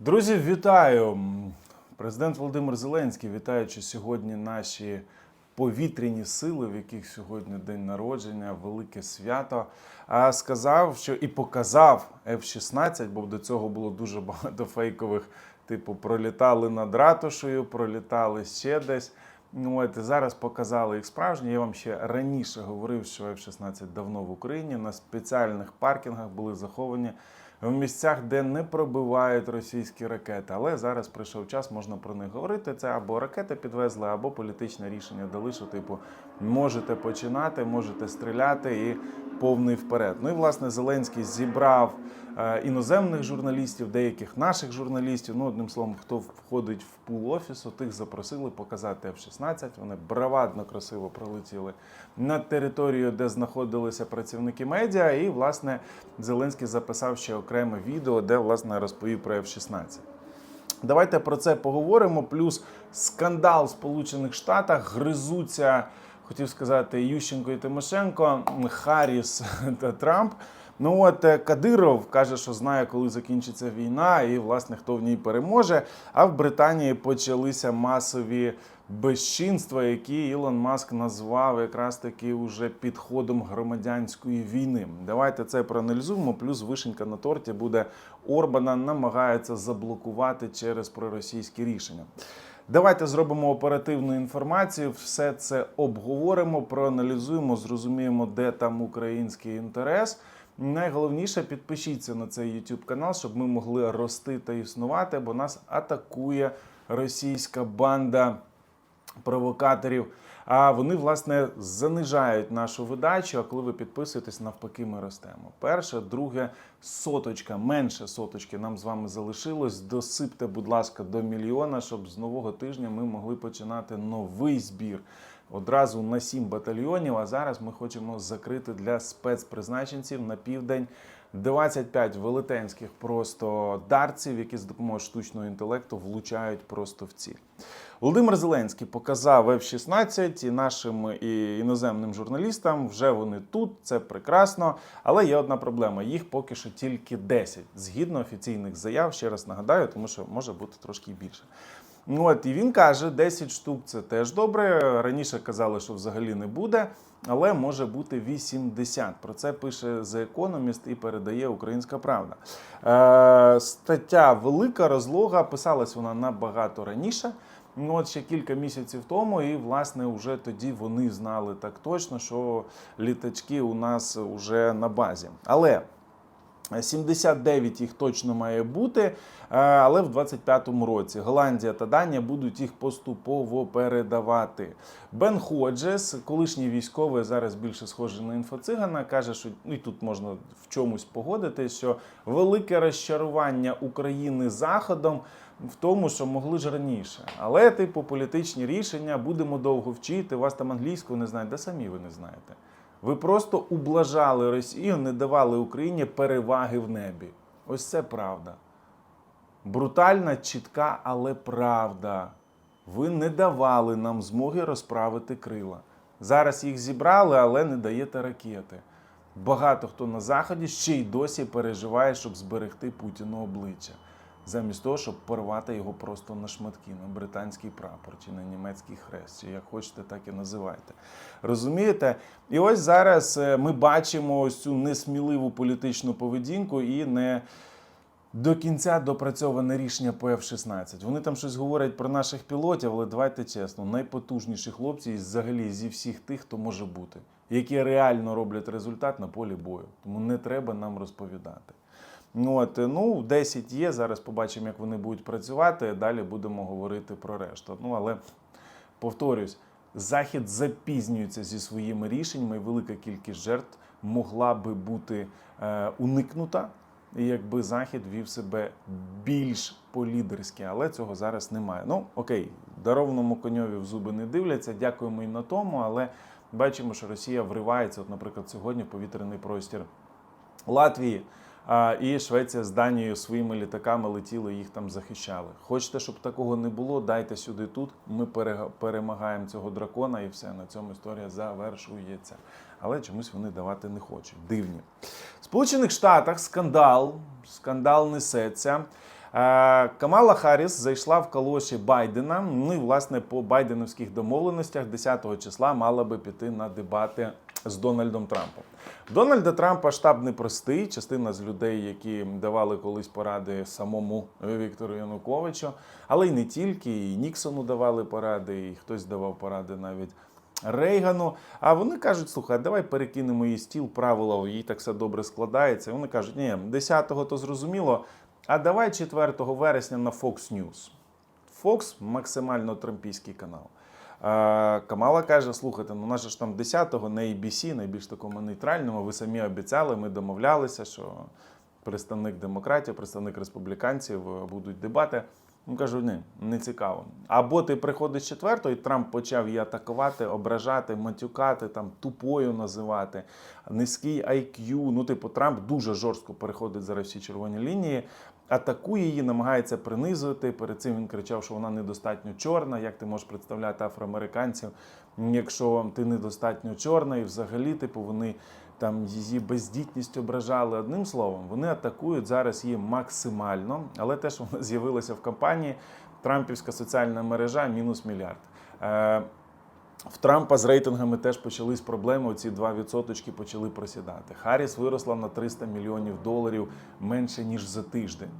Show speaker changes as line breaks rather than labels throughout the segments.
Друзі, вітаю! Президент Володимир Зеленський, вітаючи сьогодні наші повітряні сили, в яких сьогодні день народження, велике свято. Сказав, що і показав F-16, бо до цього було дуже багато фейкових, типу, пролітали над ратушею, пролітали ще десь. Ну, От, зараз показали їх справжні. Я вам ще раніше говорив, що F-16 давно в Україні на спеціальних паркінгах були заховані в місцях, де не пробивають російські ракети. Але зараз прийшов час, можна про них говорити. Це або ракети підвезли, або політичне рішення дали, що типу можете починати, можете стріляти і повний вперед. Ну і власне Зеленський зібрав е, іноземних журналістів, деяких наших журналістів. Ну, одним словом, хто входить в пул офісу, тих запросили показати F-16. Вони бравадно красиво пролетіли на територію, де знаходилися працівники медіа. І власне Зеленський записав ще окреме відео, де власне розповів про F-16. Давайте про це поговоримо. Плюс скандал в Сполучених Штатах гризуться, хотів сказати, Ющенко і Тимошенко, Харріс та Трамп. Ну от е, Кадиров каже, що знає, коли закінчиться війна, і власне хто в ній переможе. А в Британії почалися масові безчинства, які Ілон Маск назвав якраз таки уже підходом громадянської війни. Давайте це проаналізуємо. Плюс вишенька на торті буде Орбана намагається заблокувати через проросійські рішення. Давайте зробимо оперативну інформацію, все це обговоримо, проаналізуємо, зрозуміємо, де там український інтерес. Найголовніше підпишіться на цей YouTube канал, щоб ми могли рости та існувати, бо нас атакує російська банда провокаторів. А вони власне занижають нашу видачу. А коли ви підписуєтесь, навпаки, ми ростемо. Перше, друге, соточка, менше соточки нам з вами залишилось. Досипте, будь ласка, до мільйона, щоб з нового тижня ми могли починати новий збір. Одразу на 7 батальйонів. А зараз ми хочемо закрити для спецпризначенців на південь 25 велетенських просто дарців, які з допомогою штучного інтелекту влучають просто в ціль. Володимир Зеленський показав F-16 і нашим і іноземним журналістам. Вже вони тут, це прекрасно. Але є одна проблема: їх поки що тільки 10, згідно офіційних заяв. Ще раз нагадаю, тому що може бути трошки більше. Ну от і він каже, 10 штук це теж добре. Раніше казали, що взагалі не буде, але може бути 80. Про це пише The Economist і передає Українська Правда. Е, стаття велика, розлога, писалась вона набагато раніше. Ну, от ще кілька місяців тому, і власне вже тоді вони знали так точно, що літачки у нас вже на базі. Але 79 їх точно має бути, е, але в 25-му році Голландія та Данія будуть їх поступово передавати. Бен Ходжес, колишній військовий, зараз більше схожий на інфоцигана, каже, що ну, і тут можна в чомусь погодити, що велике розчарування України заходом в тому, що могли ж раніше. Але, типу, політичні рішення будемо довго вчити. Вас там англійську не знають, де самі ви не знаєте. Ви просто ублажали Росію, не давали Україні переваги в небі. Ось це правда. Брутальна, чітка, але правда. Ви не давали нам змоги розправити крила. Зараз їх зібрали, але не даєте ракети. Багато хто на заході ще й досі переживає, щоб зберегти Путіну обличчя, замість того, щоб порвати його просто на шматки, на британський прапор чи на німецький хрест, чи як хочете, так і називайте. Розумієте? І ось зараз е, ми бачимо ось цю несміливу політичну поведінку і не до кінця допрацьоване рішення по F-16. Вони там щось говорять про наших пілотів, але давайте чесно, найпотужніші хлопці взагалі зі всіх тих, хто може бути, які реально роблять результат на полі бою. Тому не треба нам розповідати. Ну, От, ну, 10 є. Зараз побачимо, як вони будуть працювати. Далі будемо говорити про решту. Ну, але повторюсь, Захід запізнюється зі своїми рішеннями, і велика кількість жертв могла би бути е, уникнута, якби Захід вів себе більш по-лідерськи, але цього зараз немає. Ну, окей, дарованому коньові в зуби не дивляться. Дякуємо і на тому, але бачимо, що Росія вривається, от, наприклад, сьогодні в повітряний простір Латвії. І Швеція з Данією своїми літаками летіли, їх там захищали. Хочете, щоб такого не було? Дайте сюди тут. Ми перемагаємо цього дракона, і все на цьому історія завершується. Але чомусь вони давати не хочуть. Дивні. В Сполучених Штатах скандал, скандал несеться. Камала Харріс зайшла в калоші Байдена. Ну і власне по байденовських домовленостях 10 числа мала би піти на дебати з Дональдом Трампом. Дональда Трампа штаб непростий. Частина з людей, які давали колись поради самому Віктору Януковичу, але й не тільки, і Ніксону давали поради, і хтось давав поради навіть. Рейгану, а вони кажуть: слухай, давай перекинемо її стіл, правила, їй так все добре складається. Вони кажуть, ні, 10-го то зрозуміло, а давай 4 вересня на Fox News. Fox максимально трампійський канал. Камала каже: слухайте, ну наше ж там 10-го на ABC, найбільш такому нейтральному. Ви самі обіцяли, ми домовлялися, що представник демократів, представник республіканців е, будуть дебати. Ну кажу, ні, не цікаво. Або ти приходиш четверто, і Трамп почав її атакувати, ображати, матюкати, там тупою називати, низький IQ. Ну, типу, Трамп дуже жорстко переходить зараз всі червоні лінії, атакує її, намагається принизувати. Перед цим він кричав, що вона недостатньо чорна. Як ти можеш представляти афроамериканців, якщо ти недостатньо чорна, і взагалі, типу, вони там її бездітність ображали. Одним словом, вони атакують зараз її максимально, але те, що вона з'явилася в кампанії, Трампівська соціальна мережа мінус мільярд. В Трампа з рейтингами теж почались проблеми. Оці 2% почали просідати. Харріс виросла на 300 мільйонів доларів менше ніж за тиждень.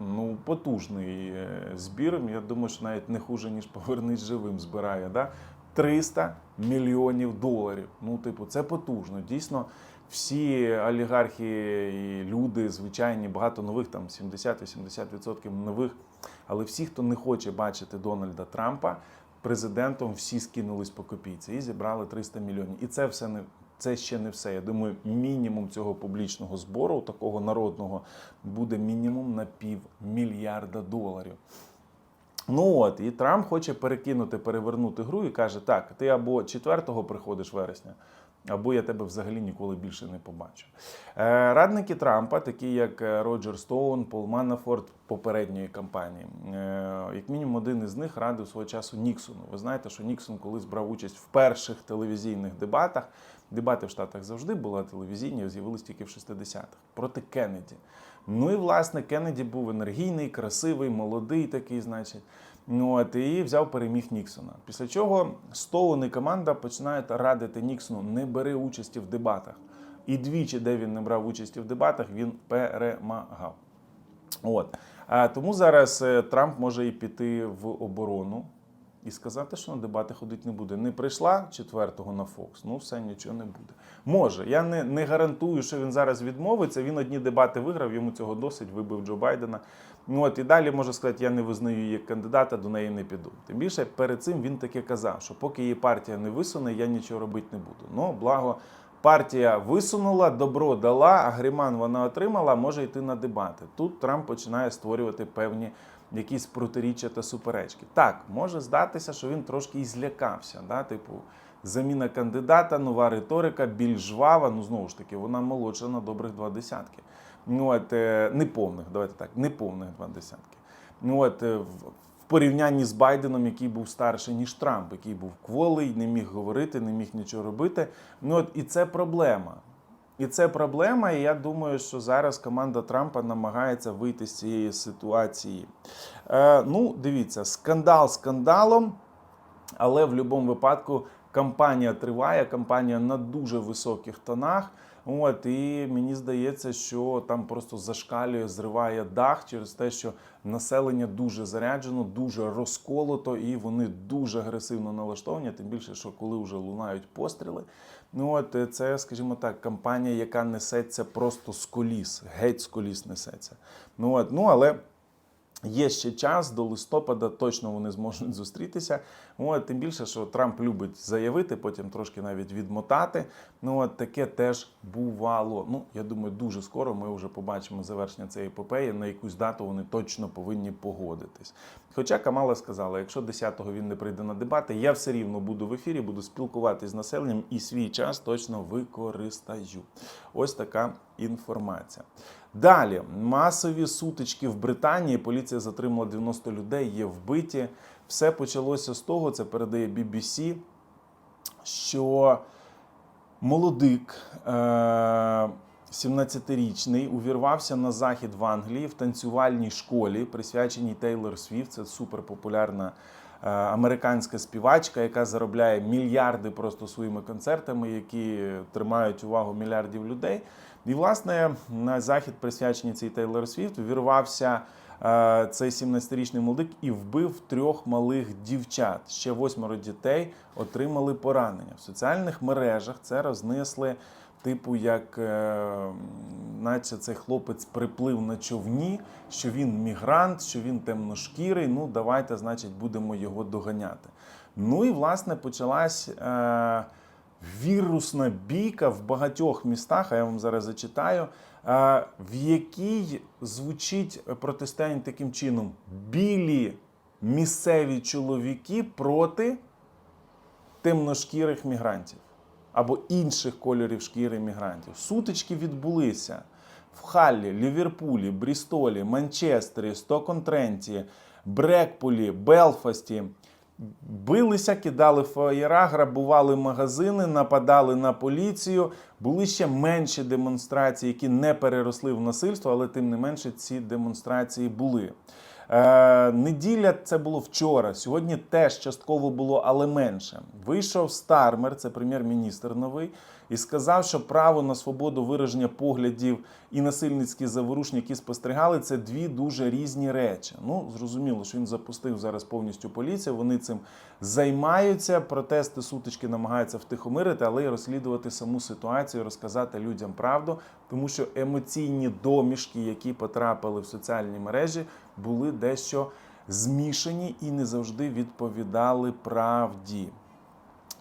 Ну, потужний е, збір. Я думаю, що навіть не хуже, ніж повернись живим збирає. Да? 300 мільйонів доларів. Ну, типу, це потужно. Дійсно, всі олігархи і люди, звичайні, багато нових, там 70-80% нових. Але всі, хто не хоче бачити Дональда Трампа президентом, всі скинулись по копійці і зібрали 300 мільйонів. І це все не. Це ще не все. Я думаю, мінімум цього публічного збору, такого народного, буде мінімум на півмільярда доларів. Ну от, і Трамп хоче перекинути, перевернути гру і каже: так, ти або 4-го приходиш вересня, або я тебе взагалі ніколи більше не побачу. Е, Радники Трампа, такі як е, Роджер Стоун, Пол Манафорт попередньої кампанії, е, як мінімум один із них радив свого часу Ніксону. Ви знаєте, що Ніксон колись брав участь в перших телевізійних дебатах. Дебати в Штатах завжди були телевізійні, з'явились тільки в 60-х проти Кеннеді. Ну і власне Кеннеді був енергійний, красивий, молодий такий, значить. Ну от і взяв переміг Ніксона. Після чого Стоун і команда починають радити Ніксону не бери участі в дебатах. І двічі, де він не брав участі в дебатах, він перемагав. От. Тому зараз е, Трамп може і піти в оборону і сказати, що на дебати ходити не буде. Не прийшла четвертого на Фокс, ну все нічого не буде. Може, я не, не гарантую, що він зараз відмовиться. Він одні дебати виграв, йому цього досить, вибив Джо Байдена. Ну от і далі може сказати, я не визнаю її кандидата, до неї не піду. Тим більше перед цим він таки казав, що поки її партія не висуне, я нічого робити не буду. Ну, благо. Партія висунула, добро дала, а Гріман вона отримала, може йти на дебати. Тут Трамп починає створювати певні якісь протиріччя та суперечки. Так, може здатися, що він трошки і злякався. Да? Типу, заміна кандидата, нова риторика, більш жвава. Ну знову ж таки, вона молодша на добрих два десятки. Ну от е, неповних, давайте так, неповних два десятки. Ну от е, в порівнянні з Байденом, який був старший ніж Трамп, який був кволий, не міг говорити, не міг нічого робити. Ну от і це проблема. І це проблема, і я думаю, що зараз команда Трампа намагається вийти з цієї ситуації. Е, ну, дивіться, скандал скандалом, але в будь-якому випадку кампанія триває, кампанія на дуже високих тонах. От і мені здається, що там просто зашкалює, зриває дах через те, що населення дуже заряджено, дуже розколото, і вони дуже агресивно налаштовані. Тим більше, що коли вже лунають постріли. Ну от е, це, скажімо так, кампанія, яка несеться просто з коліс, геть з коліс несеться. Ну от, ну але. Є ще час до листопада, точно вони зможуть зустрітися. Ну, от, тим більше, що Трамп любить заявити, потім трошки навіть відмотати. Ну от таке теж бувало. Ну я думаю, дуже скоро ми вже побачимо завершення цієї епопеї. На якусь дату вони точно повинні погодитись. Хоча Камала сказала, якщо 10-го він не прийде на дебати, я все рівно буду в ефірі, буду спілкуватись з населенням і свій час точно використаю. Ось така інформація. Далі масові сутички в Британії. Поліція затримала 90 людей, є вбиті. Все почалося з того, це передає BBC, що молодик е- 17-річний увірвався на захід в Англії в танцювальній школі, присвяченій Тейлор Свіфт. Це суперпопулярна е, американська співачка, яка заробляє мільярди просто своїми концертами, які тримають увагу мільярдів людей. І, власне, на захід, присвячений цій Тейлор Свіфт, увірвався е, цей 17-річний молодик і вбив трьох малих дівчат. Ще восьмеро дітей отримали поранення. В соціальних мережах це рознесли. Типу, як е, наче цей хлопець приплив на човні, що він мігрант, що він темношкірий. Ну, давайте, значить, будемо його доганяти. Ну і власне почалась е, вірусна бійка в багатьох містах, а я вам зараз зачитаю, е, в якій звучить протистояння таким чином: білі місцеві чоловіки проти темношкірих мігрантів або інших кольорів шкіри мігрантів. Сутички відбулися в Халлі, Ліверпулі, Брістолі, Манчестері, Стокон-Тренті, Брекпулі, Белфасті. Билися, кидали фаєра, грабували магазини, нападали на поліцію. Були ще менші демонстрації, які не переросли в насильство, але тим не менше ці демонстрації були. Е, неділя це було вчора. Сьогодні теж частково було, але менше. Вийшов Стармер, це прем'єр-міністр новий, і сказав, що право на свободу вираження поглядів і насильницькі заворушення, які спостерігали, це дві дуже різні речі. Ну, зрозуміло, що він запустив зараз повністю поліцію. Вони цим займаються. Протести сутички намагаються втихомирити, але й розслідувати саму ситуацію, розказати людям правду, тому що емоційні домішки, які потрапили в соціальні мережі, були дещо змішані і не завжди відповідали правді.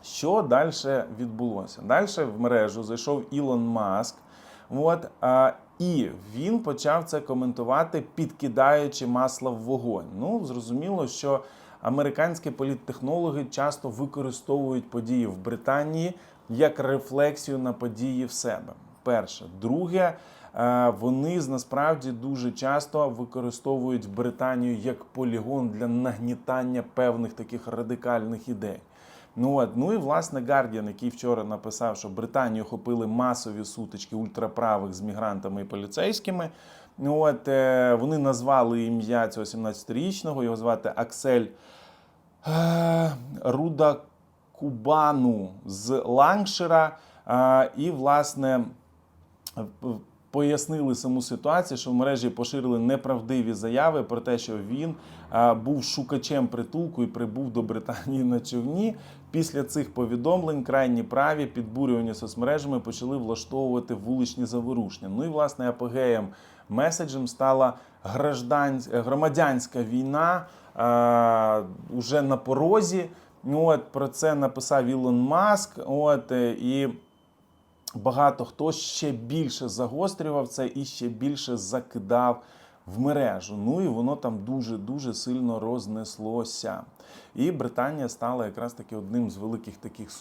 Що далі відбулося? Далі в мережу зайшов Ілон Маск. От, а, і він почав це коментувати, підкидаючи масло в вогонь. Ну, зрозуміло, що американські політтехнологи часто використовують події в Британії як рефлексію на події в себе. Перше, друге, вони насправді дуже часто використовують Британію як полігон для нагнітання певних таких радикальних ідей. Ну от ну і власне Guardian, який вчора написав, що Британію охопили масові сутички ультраправих з мігрантами і поліцейськими. Ну от е, вони назвали ім'я цього 17-річного, його звати Аксель е, Руда Кубану з Лангшира. Е, і, власне, пояснили саму ситуацію, що в мережі поширили неправдиві заяви про те, що він був шукачем притулку і прибув до Британії на човні. Після цих повідомлень крайні праві підбурювання соцмережами почали влаштовувати вуличні заворушення. Ну і власне апогеєм меседжем стала громадянська війна а, уже на порозі. От про це написав Ілон Маск. От е, і багато хто ще більше загострював це і ще більше закидав в мережу. Ну і воно там дуже-дуже сильно рознеслося. І Британія стала якраз таки одним з великих таких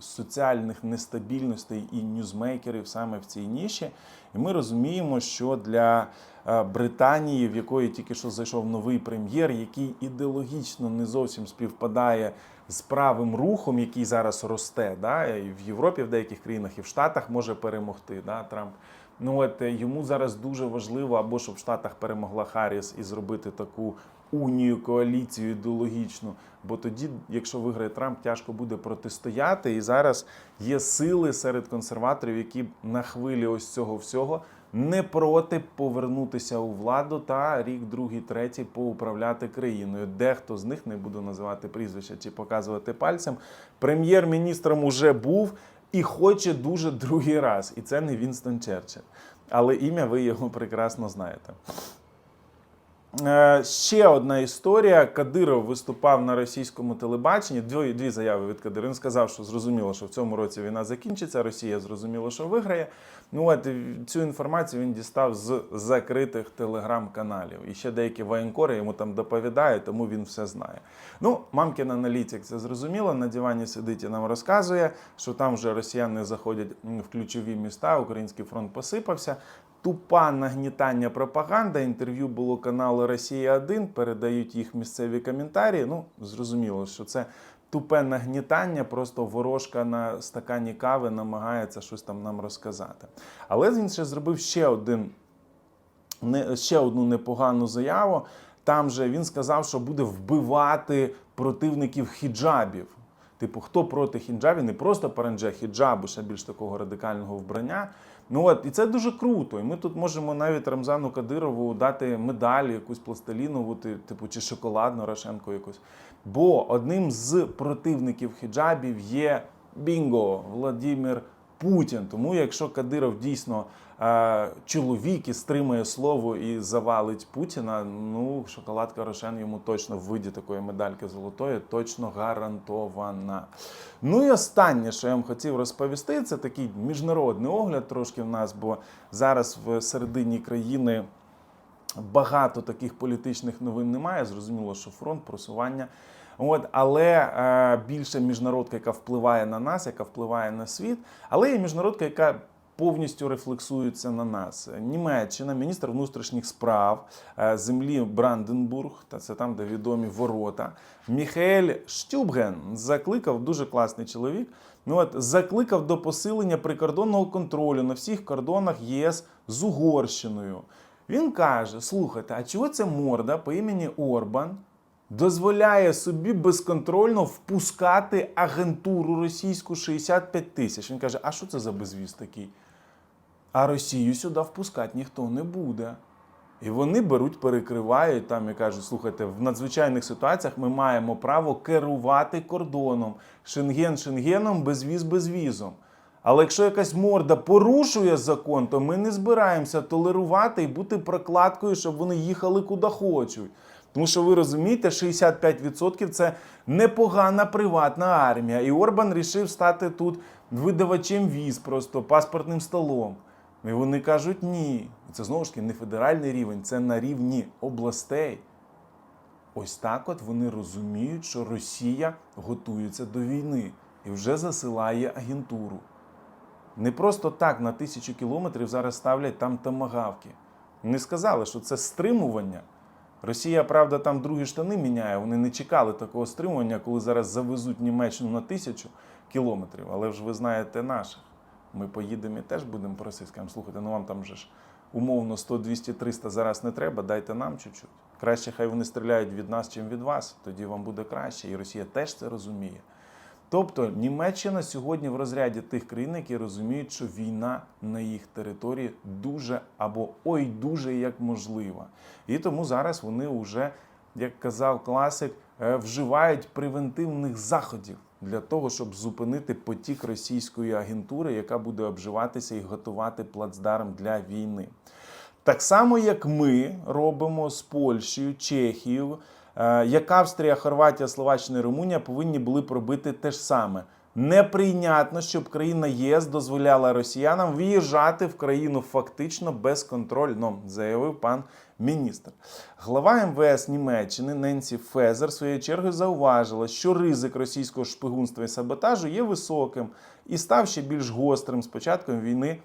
соціальних нестабільностей і ньюзмейкерів саме в цій ніші. І ми розуміємо, що для е, Британії, в якої тільки що зайшов новий прем'єр, який ідеологічно не зовсім співпадає з правим рухом, який зараз росте, да, і в Європі, в деяких країнах і в Штатах може перемогти да, Трамп. Ну от е, йому зараз дуже важливо, або щоб в Штатах перемогла Харріс і зробити таку унію, коаліцію ідеологічну. Бо тоді, якщо виграє Трамп, тяжко буде протистояти. І зараз є сили серед консерваторів, які на хвилі ось цього всього не проти повернутися у владу та рік, другий, третій поуправляти країною. Дехто з них не буду називати прізвища чи показувати пальцем. Прем'єр-міністром уже був і хоче дуже другий раз. І це не Вінстон Черчилль. Але ім'я ви його прекрасно знаєте. Е, Ще одна історія. Кадиров виступав на російському телебаченні. Дві, дві заяви від Кадирова. Він сказав, що зрозуміло, що в цьому році війна закінчиться. Росія зрозуміло, що виграє. Ну от цю інформацію він дістав з закритих телеграм-каналів. І ще деякі воєнкори йому там доповідають, тому він все знає. Ну, мамкін аналітик це зрозуміло. На дивані сидить і нам розказує, що там вже росіяни заходять в ключові міста. Український фронт посипався. Тупа нагнітання пропаганда. Інтерв'ю було каналу Росія 1 передають їх місцеві коментарі. Ну, зрозуміло, що це тупе нагнітання, просто ворожка на стакані кави намагається щось там нам розказати. Але він ще зробив ще один не, ще одну непогану заяву. Там же він сказав, що буде вбивати противників хіджабів. Типу, хто проти хіджабів, не просто паранджа хіджабу, ще більш такого радикального вбрання. Ну от, і це дуже круто. І ми тут можемо навіть Рамзану Кадирову дати медаль, якусь пластилінову, типу, чи шоколадну Рошенко якусь. Бо одним з противників хіджабів є Бінго Владимир Путін. Тому якщо Кадиров дійсно чоловік і стримує слово і завалить Путіна, ну шоколадка Рошен йому точно в виді такої медальки золотої, точно гарантована. Ну і останнє, що я вам хотів розповісти, це такий міжнародний огляд трошки в нас, бо зараз в середині країни багато таких політичних новин немає. Зрозуміло, що фронт, просування. От, але е, більше міжнародка, яка впливає на нас, яка впливає на світ, але є міжнародка, яка повністю рефлексується на нас. Німеччина, міністр внутрішніх справ е, землі Бранденбург, та це там, де відомі ворота. Міхаель Штюбген закликав дуже класний чоловік. Ну от закликав до посилення прикордонного контролю на всіх кордонах ЄС з Угорщиною. Він каже: слухайте, а чого це морда по імені Орбан дозволяє собі безконтрольно впускати агентуру російську 65 тисяч? Він каже: а що це за безвіз такий? А Росію сюди впускати ніхто не буде. І вони беруть, перекривають там і кажуть: слухайте, в надзвичайних ситуаціях ми маємо право керувати кордоном. Шенген шенгеном, безвіз безвізом. Але якщо якась морда порушує закон, то ми не збираємося толерувати і бути прокладкою, щоб вони їхали куди хочуть. Тому що ви розумієте, 65% це непогана приватна армія. І Орбан рішив стати тут видавачем віз, просто паспортним столом. І вони кажуть ні. Це знову ж таки не федеральний рівень, це на рівні областей. Ось так от вони розуміють, що Росія готується до війни і вже засилає агентуру. Не просто так на тисячу кілометрів зараз ставлять там тамагавки. Вони сказали, що це стримування. Росія, правда, там другі штани міняє. Вони не чекали такого стримування, коли зараз завезуть Німеччину на тисячу кілометрів. Але ж ви знаєте наших. Ми поїдемо і теж будемо просити, скажемо, слухайте, ну вам там же ж умовно 100, 200, 300 зараз не треба, дайте нам чуть-чуть. Краще хай вони стріляють від нас, чим від вас. Тоді вам буде краще. І Росія теж це розуміє. Тобто Німеччина сьогодні в розряді тих країн, які розуміють, що війна на їх території дуже або ой дуже як можлива. І тому зараз вони вже, як казав класик, е, вживають превентивних заходів для того, щоб зупинити потік російської агентури, яка буде обживатися і готувати плацдарм для війни. Так само, як ми робимо з Польщею, Чехією, е, як Австрія, Хорватія, Словаччина і Румунія повинні були пробити те ж саме. Неприйнятно, щоб країна ЄС дозволяла росіянам в'їжджати в країну фактично безконтрольно, заявив пан міністр. Глава МВС Німеччини Ненсі Фезер своєю чергою зауважила, що ризик російського шпигунства і саботажу є високим і став ще більш гострим з початком війни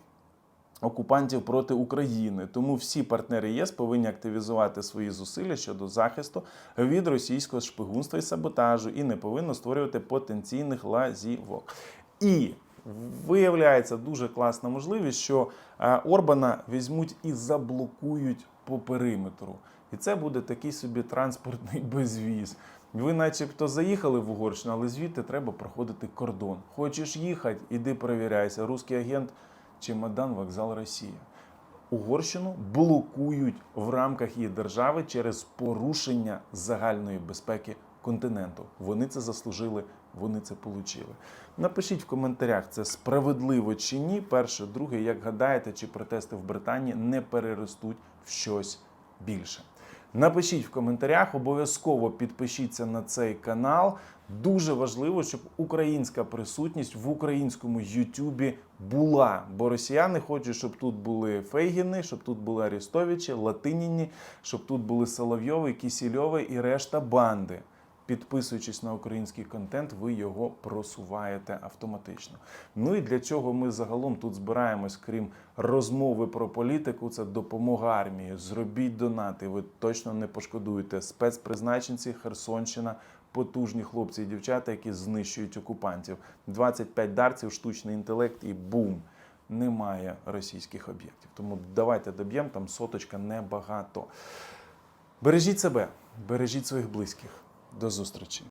окупантів проти України. Тому всі партнери ЄС повинні активізувати свої зусилля щодо захисту від російського шпигунства і саботажу і не повинно створювати потенційних лазівок. І виявляється дуже класна можливість, що е, Орбана візьмуть і заблокують по периметру. І це буде такий собі транспортний безвіз. Ви, начебто, заїхали в Угорщину, але звідти треба проходити кордон. Хочеш їхати, іди перевіряйся. Руський агент, чемодан, вокзал Росія. Угорщину блокують в рамках її держави через порушення загальної безпеки континенту. Вони це заслужили, вони це отримали. Напишіть в коментарях, це справедливо чи ні. Перше, друге, як гадаєте, чи протести в Британії не переростуть в щось більше. Напишіть в коментарях, обов'язково підпишіться на цей канал. Дуже важливо, щоб українська присутність в українському Ютубі була. Бо росіяни хочуть, щоб тут були Фейгіни, щоб тут були Арестовичі, Латиніні, щоб тут були Соловйови, Кісільови і решта банди. Підписуючись на український контент, ви його просуваєте автоматично. Ну і для чого ми загалом тут збираємось, крім розмови про політику, це допомога армії. Зробіть донати, ви точно не пошкодуєте. Спецпризначенці, Херсонщина, потужні хлопці і дівчата, які знищують окупантів. 25 дарців, штучний інтелект і бум! Немає російських об'єктів. Тому давайте доб'ємо, там соточка небагато. Бережіть себе, бережіть своїх близьких. До зустрічі.